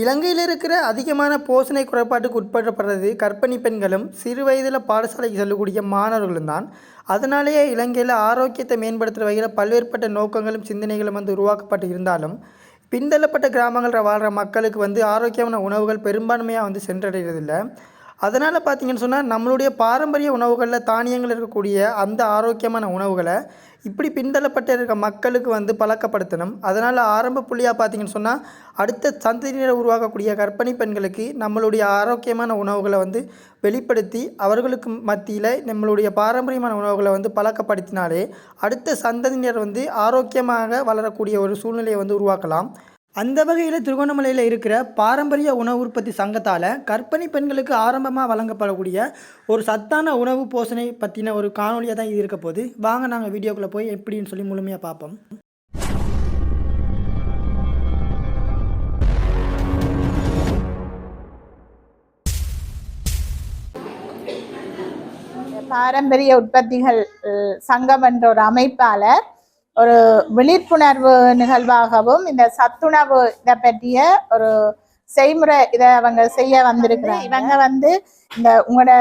இலங்கையில் இருக்கிற அதிகமான போஷணை குறைபாட்டுக்கு உட்படுத்தப்படுறது கர்ப்பிணி பெண்களும் சிறு வயதில் பாடசாலைக்கு செல்லக்கூடிய மாணவர்களும் தான். அதனாலேயே இலங்கையில் ஆரோக்கியத்தை மேம்படுத்துகிற வகையில் பல்வேறுபட்ட நோக்கங்களும் சிந்தனைகளும் வந்து உருவாக்கப்பட்டு இருந்தாலும் பின்தள்ளப்பட்ட கிராமங்களில் வாழ்கிற மக்களுக்கு வந்து ஆரோக்கியமான உணவுகள் பெரும்பான்மையாக வந்து சென்றடைகிறதில்லை. அதனால் பார்த்தீங்கன்னு சொன்னால் நம்மளுடைய பாரம்பரிய உணவுகளில் தானியங்கள் இருக்கக்கூடிய அந்த ஆரோக்கியமான உணவுகளை இப்படி பின்தள்ளப்பட்டு இருக்க மக்களுக்கு வந்து பழக்கப்படுத்தணும். அதனால் ஆரம்ப புள்ளியாக பார்த்தீங்கன்னு சொன்னால் அடுத்த சந்ததியினரை உருவாக்கக்கூடிய கற்பனை பெண்களுக்கு நம்மளுடைய ஆரோக்கியமான உணவுகளை வந்து வெளிப்படுத்தி அவர்களுக்கு மத்தியில் நம்மளுடைய பாரம்பரியமான உணவுகளை வந்து பழக்கப்படுத்தினாலே அடுத்த சந்ததியினர் வந்து ஆரோக்கியமாக வளரக்கூடிய ஒரு சூழ்நிலையை வந்து உருவாக்கலாம். அந்த வகையில் திருகோணமலையில் இருக்கிற பாரம்பரிய உணவு உற்பத்தி சங்கத்தால் கற்பனை பெண்களுக்கு ஆரம்பமாக வழங்கப்படக்கூடிய ஒரு சத்தான உணவு போஷணை பற்றின ஒரு காணொலியாக தான் இது இருக்க போது வாங்க நாங்கள் வீடியோக்குள்ளே போய் எப்படின்னு சொல்லி முழுமையாக பார்ப்போம். பாரம்பரிய உற்பத்திகள் சங்கம் என்ற ஒரு அமைப்பாளர் ஒரு விழிப்புணர்வு நிகழ்வாகவும் இந்த சத்துணவு இதை பற்றிய ஒரு செய்முறை இதை அவங்க செய்ய வந்திருக்கிறாங்க. இவங்க வந்து இந்த உங்களோட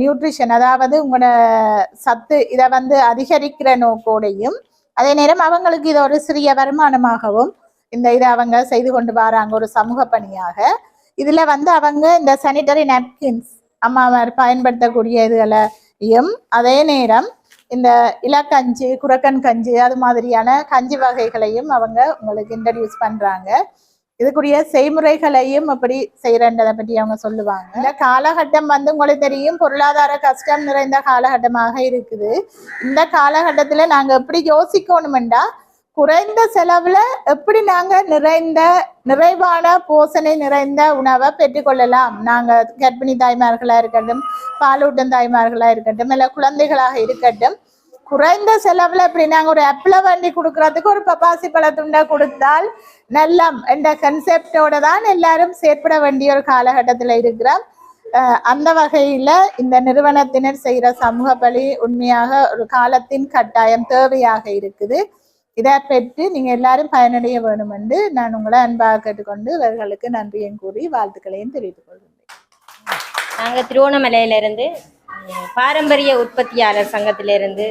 நியூட்ரிஷன் அதாவது உங்களோட சத்து இதை வந்து அதிகரிக்கிற நோக்கோடையும் அதே நேரம் அவங்களுக்கு இது ஒரு சிறிய வருமானமாகவும் இந்த இதை அவங்க செய்து கொண்டு வராங்க ஒரு சமூக பணியாக. இதில் வந்து அவங்க இந்த சானிடரி நாப்கின்ஸ் அம்மாவர் பயன்படுத்தக்கூடிய இதுகளையும் அதே நேரம் இந்த இலக்கஞ்சி குரக்கன் கஞ்சி அது மாதிரியான கஞ்சி வகைகளையும் அவங்க உங்களுக்கு இன்ட்ரடியூஸ் பண்றாங்க. இதுக்குரிய செய்முறைகளையும் எப்படி செய்யறன்றதை பற்றி அவங்க சொல்லுவாங்க. இந்த காலகட்டம் வந்து உங்களுக்கு தெரியும் பொருளாதார கஷ்டம் நிறைந்த காலகட்டமாக இருக்குது. இந்த காலகட்டத்தில் நாங்கள் எப்படி யோசிக்கணுமெண்டா குறைந்த செலவுல எப்படி நாங்க நிறைந்த நிறைவான போசனை நிறைந்த உணவை பெற்றுக்கொள்ளலாம் நாங்க கர்ப்பிணி தாய்மார்களா இருக்கட்டும் பாலூட்டும் தாய்மார்களா இருக்கட்டும் இல்ல குழந்தைகளாக இருக்கட்டும் குறைந்த செலவுல இப்படி நாங்க ஒரு ஆப்பிள வண்டி கொடுக்கறதுக்கு ஒரு பப்பாசி பழத்துண்டை கொடுத்தால் நல்லம் என்ற கன்செப்டோட தான் எல்லாரும் செயற்பட வேண்டிய ஒரு காலகட்டத்துல இருக்கிறோம். அந்த வகையில இந்த நிறுவனத்தினர் செய்யற சமூக பலி உண்மையாக ஒரு காலத்தின் கட்டாயம் தேவையாக இருக்குது. இதை பெற்று நீங்க எல்லாரும் பயனடைய வேணும் என்று நான் உங்களை அன்பாக கேட்டுக்கொண்டு இவர்களுக்கு நன்றியும் கூறி வாழ்த்துக்களையும் தெரிவித்துக் கொள்கின்றேன். நாங்கள் திருவோணமலையிலிருந்து பாரம்பரிய உற்பத்தியாளர் சங்கத்திலிருந்து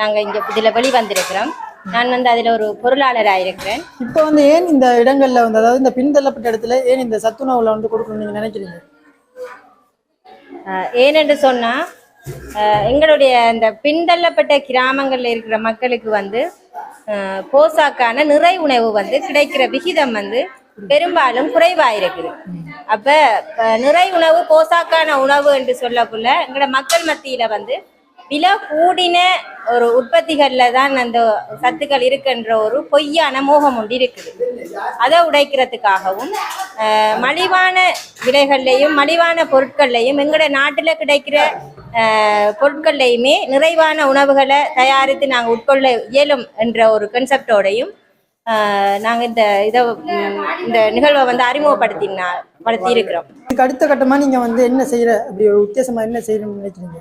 நாங்கள் இங்கே இதில் வெளிவந்திருக்கிறோம். நான் வந்து அதில் ஒரு பொருளாளராக இருக்கிறேன். இப்போ வந்து ஏன் இந்த இடங்களில் வந்து அதாவது இந்த பின்தள்ளப்பட்ட இடத்துல ஏன் இந்த சத்துணவுல வந்து கொடுக்கணும்னு நீங்கள் நினைக்கிறீங்க? ஏனென்று சொன்னால் எங்களுடைய இந்த பின்தள்ளப்பட்ட கிராமங்களில் இருக்கிற மக்களுக்கு வந்து போசாக்கான நிறை உணவு வந்து கிடைக்கிற விகிதம் வந்து பெரும்பாலும் குறைவாக இருக்குது அப்போ நிறை உணவு போசாக்கான உணவு என்று சொல்லக்குள்ள எங்களோட மக்கள் மத்தியில் வந்து விலை கூடின ஒரு உற்பத்திகளில் தான் அந்த சத்துக்கள் இருக்குன்ற ஒரு பொய்யான மோகம் ஒன்று இருக்குது. அதை உடைக்கிறதுக்காகவும் மலிவான விலைகள்லையும் மலிவான பொருட்கள்லையும் எங்களோட நாட்டில் கிடைக்கிற பொருட்கள்லையுமே நிறைவான உணவுகளை தயாரித்து நாங்கள் உட்கொள்ள இயலும் என்ற ஒரு கன்செப்டோடையும் நாங்கள் இந்த இதை இந்த நிகழ்வை வந்து அறிமுகப்படுத்தினா படுத்தி இருக்கிறோம் இதுக்கு அடுத்த கட்டமாக நீங்கள் வந்து என்ன செய்கிற அப்படி ஒரு உத்தேசமாக என்ன செய்யணும்னு நினைக்கிறீங்க?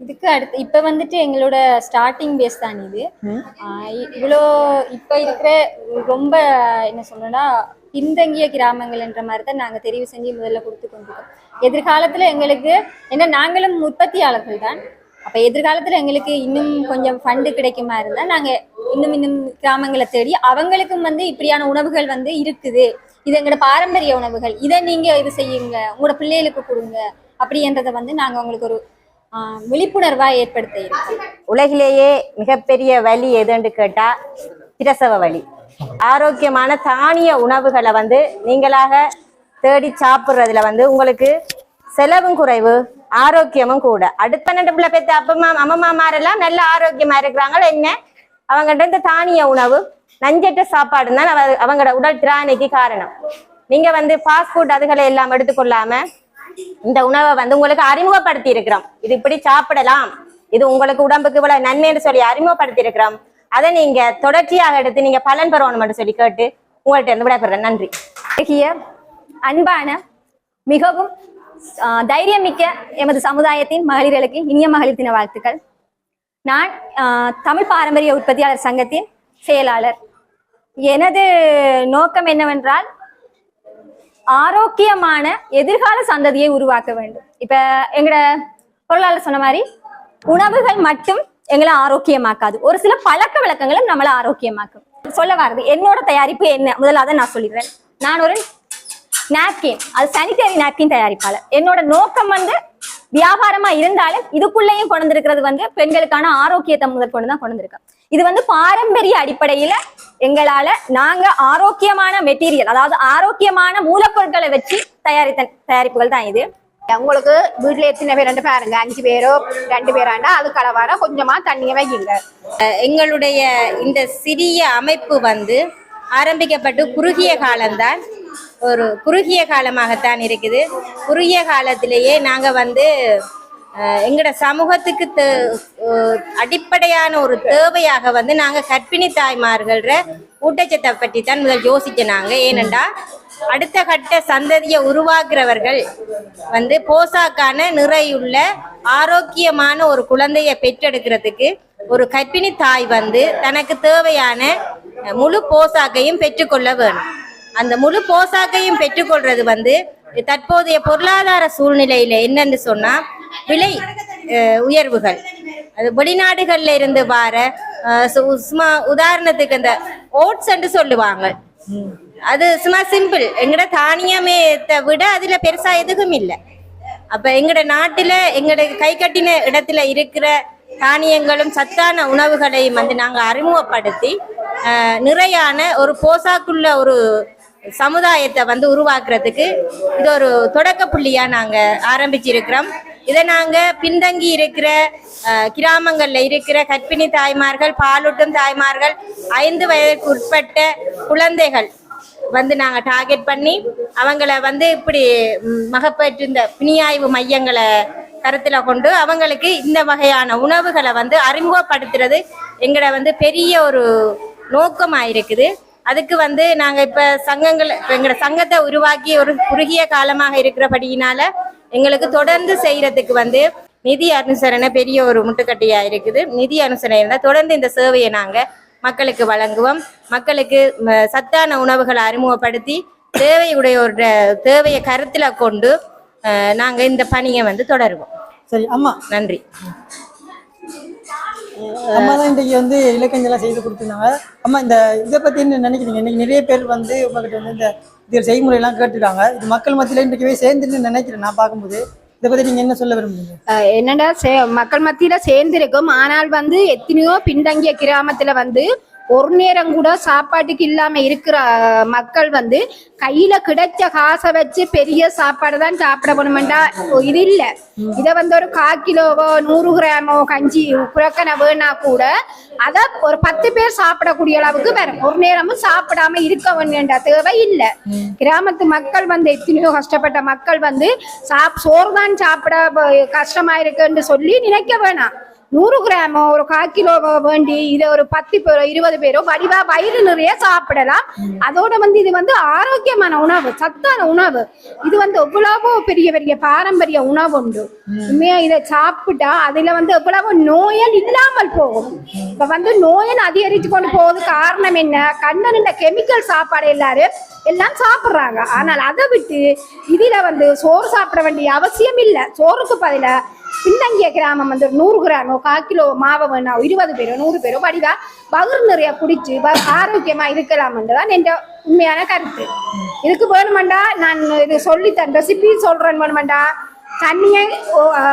இதுக்கு அடுத்து இப்போ வந்துட்டு எங்களோட ஸ்டார்டிங் பேஸ் தான் இது. இவ்வளோ இப்போ இருக்கிற ரொம்ப என்ன சொல்லணும்னா பின்தங்கிய கிராமங்கள் என்ற மாதிரி தான் நாங்கள் தெரிவு செஞ்சு முதல்ல கொடுத்து கொண்டிருக்கோம். எதிர்காலத்தில் எங்களுக்கு ஏன்னா நாங்களும் உற்பத்தியாளர்கள் தான். அப்போ எதிர்காலத்தில் எங்களுக்கு இன்னும் கொஞ்சம் ஃபண்டு கிடைக்குமா இருந்தால் நாங்கள் இன்னும் இன்னும் கிராமங்களை தேடி அவங்களுக்கும் வந்து இப்படியான உணவுகள் வந்து இருக்குது. இது எங்களோட பாரம்பரிய உணவுகள். இதை நீங்கள் இது செய்யுங்க. உங்களோட பிள்ளைகளுக்கு கொடுங்க. அப்படின்றத வந்து நாங்கள் உங்களுக்கு ஒரு விழிப்புணர்வாக விழிப்புணர்வா ஏற்படுத்த இருக்கோம். உலகிலேயே மிகப்பெரிய வலி எதுன்னு கேட்டா பிரசவ வலி. ஆரோக்கியமான தானிய உணவுகளை வந்து நீங்களாக தேடி சாப்பிட்றதுல வந்து உங்களுக்கு செலவும் குறைவு ஆரோக்கியமும் கூட. அடுத்த பன்னெண்டு பிள்ளை பெற்ற அப்பமா அம்மம்மாரெல்லாம் நல்ல ஆரோக்கியமா இருக்கிறாங்க என்ன? அவங்ககிட்ட இந்த தானிய உணவு நஞ்சற்ற சாப்பாடு தான் அவங்களோட உடல் திராணிக்கு காரணம். நீங்க வந்து ஃபாஸ்ட் ஃபுட் அதுகளை எல்லாம் எடுத்துக்கொள்ளாம இந்த உணவை வந்து உங்களுக்கு அறிமுகப்படுத்தி இருக்கிறோம். இது இப்படி சாப்பிடலாம். இது உங்களுக்கு உடம்புக்கு இவ்வளவு நன்மைன்னு சொல்லி அறிமுகப்படுத்தி இருக்கிறோம். அதை நீங்க தொடர்ச்சியாக எடுத்து நீங்க பலன் பெறணும் சொல்லி கேட்டு உங்கள்ட்ட இருந்து விடைபெறேன் நன்றி. அன்பான மிகவும் தைரியமிக்க எமது சமுதாயத்தின் மகளிர்களுக்கு இனிய மகளிர் தின வாழ்த்துக்கள். நான் ஆஹ் தமிழ் பாரம்பரிய உற்பத்தியாளர் சங்கத்தின் செயலாளர். எனது நோக்கம் என்னவென்றால் ஆரோக்கியமான எதிர்கால சந்ததியை உருவாக்க வேண்டும். இப்ப எங்கட பொருளாளர் சொன்ன மாதிரி உணவுகள் மட்டும் எங்களை ஆரோக்கியமாக்காது. ஒரு சில பழக்க வழக்கங்களும் நம்மளை ஆரோக்கியமாக்கும். சொல்ல வர்றது என்னோட தயாரிப்பு என்ன? முதலாவது நான் சொல்லிடுறேன். நான் ஒரு நாப்கின் அது சானிட்டரி நாப்கின் தயாரிப்பாளர். என்னோட நோக்கம் வந்து வியாபாரமா இருந்தாலும் இதுக்குள்ளேயும் கொண்டு வந்திருக்கிறது வந்து பெண்களுக்கான ஆரோக்கியத்தை முதல் கொண்டு தான் கொண்டு வந்திருக்கோம் இது வந்து பாரம்பரிய அடிப்படையில எங்களால நாங்க ஆரோக்கியமான மெட்டீரியல் அதாவது ஆரோக்கியமான மூலப்பொருட்களை வச்சு தயாரித்த தயாரிப்புகள் தான் இது. உங்களுக்கு வீட்டுல எத்தனை பேர் ரெண்டு பாருங்க? அஞ்சு பேரோ ரெண்டு பேராண்டா அதுக்கு அளவான கொஞ்சமா தண்ணியை வைக்குங்க எங்களுடைய இந்த சிறிய அமைப்பு வந்து ஆரம்பிக்கப்பட்டு குறுகிய காலம்தான் ஒரு குறுகிய காலமாகத்தான் இருக்குது. குறுகிய காலத்திலேயே நாங்கள் வந்து எங்களோட சமூகத்துக்கு தே- அடிப்படையான ஒரு தேவையாக வந்து நாங்கள் கர்ப்பிணி தாய்மார்கள ஊட்டச்சத்தை பற்றி தான் முதல் யோசிச்ச நாங்கள் ஏனெண்டா அடுத்த கட்ட சந்ததியை உருவாக்குறவர்கள் வந்து போசாக்கான நிறையுள்ள ஆரோக்கியமான ஒரு குழந்தையை பெற்றெடுக்கிறதுக்கு ஒரு கர்ப்பிணி தாய் வந்து தனக்கு தேவையான முழு போசாக்கையும் பெற்றுக்கொள்ள வேணும். அந்த முழு போசாக்கையும் பெற்றுக்கொள்றது வந்து தற்போதைய பொருளாதார சூழ்நிலையில என்னன்னு சொன்னா விலை உயர்வுகள். அது வெளிநாடுகள்ல இருந்து வார சு- சும்மா உதாரணத்துக்கு அந்த ஓட்ஸ் என்று சொல்லுவாங்க. அது சும்மா சிம்பிள். எங்கட தானியமே விட அதுல பெருசா எதுவும் இல்லை. அப்ப எங்கட நாட்டுல எங்கட கை கட்டின இடத்துல இருக்கிற தானியங்களும் சத்தான உணவுகளையும் வந்து நாங்க அறிமுகப்படுத்தி நிறையான ஒரு போசாக்குள்ள ஒரு சமுதாயத்தை வந்து உருவாக்குறதுக்கு இது ஒரு தொடக்க புள்ளியா நாங்க ஆரம்பிச்சிருக்கிறோம். இதை நாங்க பின்தங்கி இருக்கிற கிராமங்களில் கிராமங்கள்ல இருக்கிற கர்ப்பிணி தாய்மார்கள் பாலூட்டும் தாய்மார்கள் ஐந்து வயதுக்கு உட்பட்ட குழந்தைகள் வந்து நாங்க டார்கெட் பண்ணி அவங்கள வந்து இப்படி மகப்பெற்று மகப்பேற்று இந்த பிணியாய்வு மையங்களை கருத்துல கொண்டு அவங்களுக்கு இந்த வகையான உணவுகளை வந்து அறிமுகப்படுத்துறது எங்களை வந்து பெரிய ஒரு நோக்கமா இருக்குது அதுக்கு வந்து நாங்க இப்ப சங்கங்கள் இப்ப எங்கட சங்கத்தை உருவாக்கி ஒரு குறுகிய காலமாக இருக்கிறபடியினால எங்களுக்கு தொடர்ந்து செய்யறதுக்கு வந்து நிதி அனுசரணை பெரிய ஒரு முட்டுக்கட்டையா இருக்குது. நிதி அனுசரணை இருந்தா தொடர்ந்து இந்த சேவையை நாங்க மக்களுக்கு வழங்குவோம். மக்களுக்கு சத்தான உணவுகளை அறிமுகப்படுத்தி தேவையுடையோட தேவையை கருத்துல கொண்டு அஹ், நாங்க இந்த பணியை வந்து தொடருவோம். சரி அம்மா. நன்றி. அம்மா தான் இன்றைக்கு வந்து இலக்கஞ்செல்லாம் செய்து கொடுத்துருந்தாங்க. அம்மா இந்த இதை பற்றி என்ன நினைக்கிறீங்க? இன்னைக்கு நிறைய பேர் வந்து உங்ககிட்ட வந்து இந்த இது செய்முறையெல்லாம் கேட்டுருக்காங்க. இது மக்கள் மத்தியில் இன்றைக்கு போய் சேர்ந்துன்னு நினைக்கிறேன் நான் பார்க்கும்போது. இதை பற்றி நீங்கள் என்ன சொல்ல விரும்புறீங்க? என்னடா சே மக்கள் மத்தியில சேர்ந்திருக்கும். ஆனால் வந்து எத்தனையோ பின்தங்கிய கிராமத்துல வந்து ஒரு நேரம் கூட சாப்பாட்டுக்கு இல்லாம இருக்கிற மக்கள் வந்து கையில கிடைச்ச காசை வச்சு பெரிய சாப்பாடு தான் சாப்பிட போகணுமெண்டா இது இல்ல. இத வந்து ஒரு கால் கிலோவோ நூறு கிராமோ கஞ்சி குழக்கனை வேணா கூட அத ஒரு பத்து பேர் சாப்பிடக்கூடிய அளவுக்கு வரும். ஒரு நேரமும் சாப்பிடாம இருக்க வேண்டிய தேவை இல்ல. கிராமத்து மக்கள் வந்து எத்தனையோ கஷ்டப்பட்ட மக்கள் வந்து சாப் சோறு தான் சாப்பிட கஷ்டமா இருக்குன்னு சொல்லி நினைக்க வேணாம். நூறு கிராமோ ஒரு கால் கிலோ வேண்டி இதை ஒரு பத்து பேரோ இருபது பேரோ வடிவா வயிறு நிறைய சாப்பிடலாம். அதோட வந்து இது வந்து ஆரோக்கியமான உணவு சத்தான உணவு. இது வந்து எவ்வளவோ பெரிய பெரிய பாரம்பரிய உணவு உண்டு. உண்மையா இதை சாப்பிட்டா அதுல வந்து எவ்வளவு நோயன் இல்லாமல் போகும். இப்ப வந்து நோயன் அதிகரித்து கொண்டு போவது காரணம் என்ன? கண்ணன் இந்த கெமிக்கல் சாப்பாடு எல்லாரும் எல்லாம் சாப்பிடுறாங்க. ஆனால் அதை விட்டு இதுல வந்து சோறு சாப்பிட வேண்டிய அவசியம் இல்லை. சோறுக்கு பதிலா பின்தங்கிய கிராமம் வந்து ஒரு நூறு கிராமோ கால் கிலோ மாவை வேணா இருபது பேரோ நூறு பேரோ வடிவா பகிர் நிறைய குடிச்சு ஆரோக்கியமா ஆரோக்கியமா இருக்கலாம்ன்றதான் என்ற உண்மையான கருத்து. இதுக்கு வேணுமெண்டா நான் இது சொல்லித்தரேன் ரெசிபி சொல்றேன் வேணுமெண்டா தண்ணியை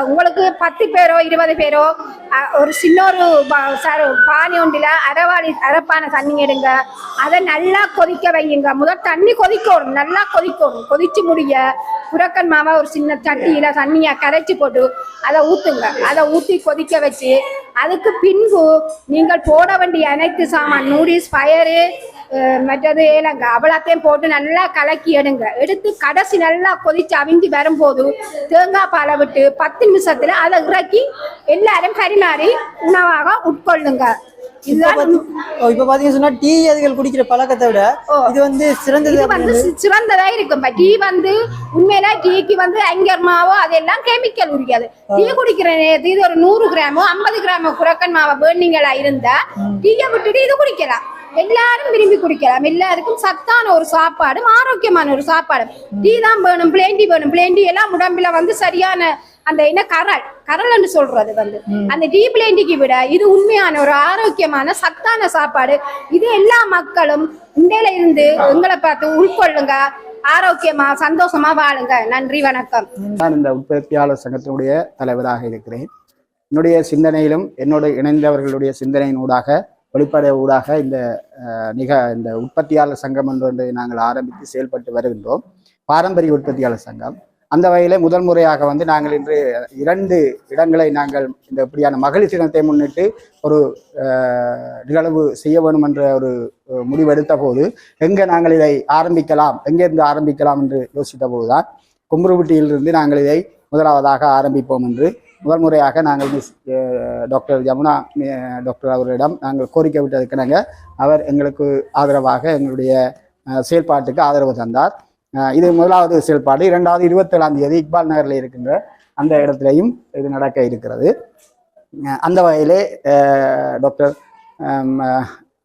உங்களுக்கு பத்து பேரோ இருபது பேரோ ஒரு சின்ன ஒரு ப- ஒன்றில் அரைவாளி அரைப்பான தண்ணி எடுங்க. அதை நல்லா கொதிக்க வையுங்க. முதல் தண்ணி கொதிக்கணும் நல்லா கொதிக்கணும். கொதிச்சு முடிய புறக்கன் மாவை ஒரு சின்ன சட்டியில் தண்ணியை கரைச்சி போட்டு அதை ஊற்றுங்க அதை ஊற்றி கொதிக்க வச்சு அதுக்கு பின்பு நீங்கள் போட வேண்டிய அனைத்து சாமான் நூடில்ஸ் பயறு மற்றது ஏலங்க அவ்வளோத்தையும் போட்டு நல்லா கலக்கி எடுங்க எடுத்து கடைசி நல்லா கொதிச்சு அவிஞ்சு வரும்போது தேங்காய் பாலை விட்டு பத்து நிமிஷத்துல அதை இறக்கி எல்லாரும் பரிமாறி உணவாக உட்கொள்ளுங்க இப்போ டீ அதுகள் குடிக்கிற பழக்கத்தை விட இது வந்து சிறந்தது வந்து சிறந்ததா இருக்கும் டீ வந்து உண்மையில டீக்கு வந்து அங்கர் மாவோ அதெல்லாம் கெமிக்கல் உரிக்காது டீ குடிக்கிற இது ஒரு நூறு கிராமோ ஐம்பது கிராமோ குரக்கன் மாவை வேணுங்களா இருந்தா டீயை விட்டுட்டு இது குடிக்கலாம் எல்லாரும் விரும்பி குடிக்கலாம். எல்லாருக்கும் சத்தான ஒரு சாப்பாடும் ஆரோக்கியமான ஒரு சாப்பாடு டீ தான் வேணும் பிளேண்டி வேணும். பிளேண்டி எல்லாம் உடம்புல வந்து சரியான அந்த என்ன கரல் கரல்னு சொல்றது வந்து. அந்த டீ பிளேண்டிக்கு விட இது உண்மையான ஒரு ஆரோக்கியமான சத்தான சாப்பாடு. இது எல்லா மக்களும் இண்டையில இருந்து எங்களை பார்த்து உட்கொள்ளுங்க ஆரோக்கியமா சந்தோஷமா வாழுங்க. நன்றி வணக்கம். நான் இந்த உற்பத்தியாளர் சங்கத்தினுடைய தலைவராக இருக்கிறேன். என்னுடைய சிந்தனையிலும் என்னோடு இணைந்தவர்களுடைய சிந்தனையின் ஊடாக வெளிப்படை ஊடாக இந்த நிக இந்த உற்பத்தியாளர் சங்கம் என்று ஒன்றை நாங்கள் ஆரம்பித்து செயல்பட்டு வருகின்றோம். பாரம்பரிய உற்பத்தியாளர் சங்கம். அந்த வகையில் முதல் முறையாக வந்து நாங்கள் இன்று இரண்டு இடங்களை நாங்கள் இந்த இப்படியான மகளிர் தினத்தை முன்னிட்டு ஒரு நிகழ்வு செய்ய வேண்டும் என்ற ஒரு முடிவெடுத்த போது எங்கே நாங்கள் இதை ஆரம்பிக்கலாம் எங்கேருந்து ஆரம்பிக்கலாம் என்று யோசித்த போதுதான் கும்புருபட்டியிலிருந்து நாங்கள் இதை முதலாவதாக ஆரம்பிப்போம் என்று முதல் முறையாக நாங்கள் மிஸ் டாக்டர் யமுனா டாக்டர் அவரிடம் நாங்கள் கோரிக்கை விட்டதுக்கு நாங்கள் அவர் எங்களுக்கு ஆதரவாக எங்களுடைய செயல்பாட்டுக்கு ஆதரவு தந்தார். இது முதலாவது செயல்பாடு. இரண்டாவது இருபத்தேழாம் தேதி இக்பால் நகரில் இருக்கின்ற அந்த இடத்துலையும் இது நடக்க இருக்கிறது. அந்த வகையிலே டாக்டர்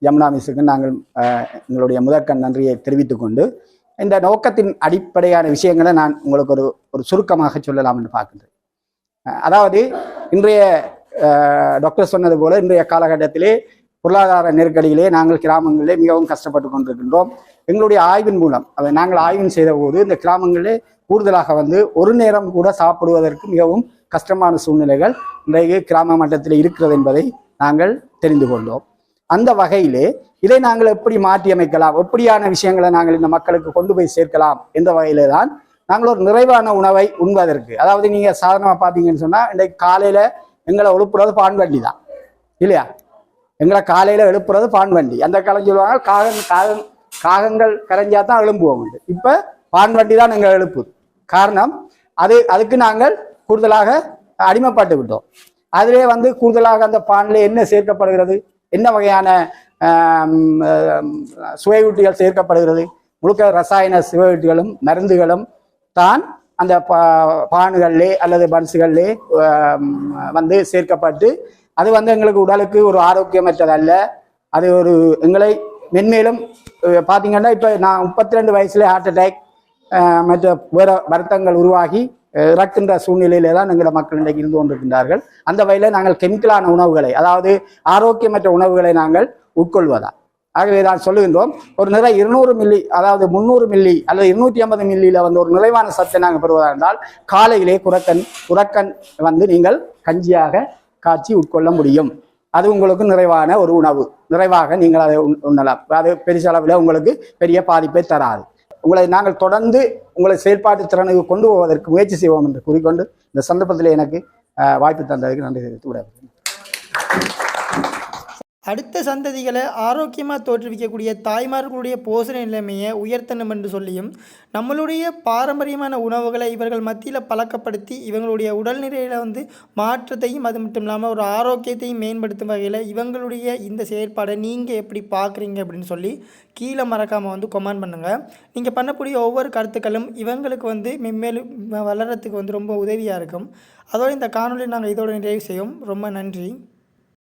யமுனா மிஸ்ஸுக்கு நாங்கள் எங்களுடைய முதற்கண் நன்றியை தெரிவித்துக்கொண்டு இந்த நோக்கத்தின் அடிப்படையான விஷயங்களை நான் உங்களுக்கு ஒரு ஒரு சுருக்கமாக சொல்லலாம் என்று பார்க்கின்றேன். அதாவது இன்றைய டாக்டர் சொன்னது போல இன்றைய காலகட்டத்திலே பொருளாதார நெருக்கடியிலே நாங்கள் கிராமங்களிலே மிகவும் கஷ்டப்பட்டு கொண்டிருக்கின்றோம். எங்களுடைய ஆய்வின் மூலம் அதை நாங்கள் ஆய்வின் செய்த போது இந்த கிராமங்களிலே கூடுதலாக வந்து ஒரு நேரம் கூட சாப்பிடுவதற்கு மிகவும் கஷ்டமான சூழ்நிலைகள் இன்றைக்கு கிராம மட்டத்தில் இருக்கிறது என்பதை நாங்கள் தெரிந்து கொண்டோம். அந்த வகையிலே இதை நாங்கள் எப்படி மாற்றி அமைக்கலாம் எப்படியான விஷயங்களை நாங்கள் இந்த மக்களுக்கு கொண்டு போய் சேர்க்கலாம்? என்ற வகையிலே தான் நாங்கள் ஒரு நிறைவான உணவை உண்பதற்கு. அதாவது நீங்க சாதாரணமா பார்த்தீங்கன்னு சொன்னா இன்றைக்கு காலையில எங்களை எழுப்புறது பான் வண்டி தான். இல்லையா? எங்களை காலையில எழுப்புறது பான் வண்டி. அந்த காலம் சொல்லுவாங்க காகம் காகம் காகங்கள் கரைஞ்சா தான் எழும்புவோம் இப்ப பான் வண்டி தான் எங்களை எழுப்புது காரணம் அது அதுக்கு நாங்கள் கூடுதலாக அடிமைப்பட்டு விட்டோம். அதிலே வந்து கூடுதலாக அந்த பானில் என்ன சேர்க்கப்படுகிறது என்ன வகையான சுவையூட்டிகள் சேர்க்கப்படுகிறது முழுக்க ரசாயன சுவையூட்டிகளும் மருந்துகளும் தான் அந்த பா பானுகளிலே அல்லது பன்ஸுகள்லே வந்து சேர்க்கப்பட்டு அது வந்து எங்களுக்கு உடலுக்கு ஒரு ஆரோக்கியமற்றதல்ல. அது ஒரு எங்களை மென்மேலும் பார்த்தீங்கன்னா இப்போ நான் முப்பத்தி ரெண்டு வயசுல ஹார்ட் அட்டாக் மற்ற வேற வருத்தங்கள் உருவாகி இறக்கின்ற சூழ்நிலையிலே தான் எங்களோட மக்கள் இன்றைக்கு இருந்து கொண்டிருக்கின்றார்கள். அந்த வகையில் நாங்கள் கெமிக்கலான உணவுகளை அதாவது ஆரோக்கியமற்ற உணவுகளை நாங்கள் உட்கொள்வதா? ஆகவே தான் சொல்லுகின்றோம். ஒரு நிறை இருநூறு மில்லி அதாவது முந்நூறு மில்லி அல்லது இருநூற்றி ஐம்பது மில்லியில வந்து ஒரு நிறைவான சத்தை நாங்கள் பெறுவதாக இருந்தால் காலையிலே குரக்கன் குரக்கன் வந்து நீங்கள் கஞ்சியாக காய்ச்சி உட்கொள்ள முடியும். அது உங்களுக்கு நிறைவான ஒரு உணவு. நிறைவாக நீங்கள் அதை உண்- உண்ணலாம். அது பெருசளவில் உங்களுக்கு பெரிய பாதிப்பை தராது. உங்களை நாங்கள் தொடர்ந்து உங்களை செயல்பாட்டு திறனுக்கு கொண்டு போவதற்கு முயற்சி செய்வோம் என்று கூறிக்கொண்டு இந்த சந்தர்ப்பத்தில் எனக்கு வாய்ப்பு தந்ததுக்கு நன்றி தெரிவித்து விட அடுத்த சந்ததிகளை ஆரோக்கியமாக தோற்றுவிக்கக்கூடிய தாய்மார்களுடைய போஷண நிலைமையை உயர்த்தணும் என்று சொல்லியும் நம்மளுடைய பாரம்பரியமான உணவுகளை இவர்கள் மத்தியில் பழக்கப்படுத்தி இவங்களுடைய உடல்நிலையில் வந்து மாற்றத்தையும் அது மட்டும் இல்லாமல் ஒரு ஆரோக்கியத்தையும் மேம்படுத்தும் வகையில் இவங்களுடைய இந்த செயற்பாடை நீங்கள் எப்படி பார்க்குறீங்க அப்படின்னு சொல்லி கீழே மறக்காமல் வந்து கொமெண்ட் பண்ணுங்கள் நீங்கள் பண்ணக்கூடிய ஒவ்வொரு கருத்துக்களும் இவங்களுக்கு வந்து மென்மேலும் வளர்கிறதுக்கு வந்து ரொம்ப உதவியாக இருக்கும். அதோடு இந்த காணொலி நாங்கள் இதோட நிறைவு செய்வோம். ரொம்ப நன்றி.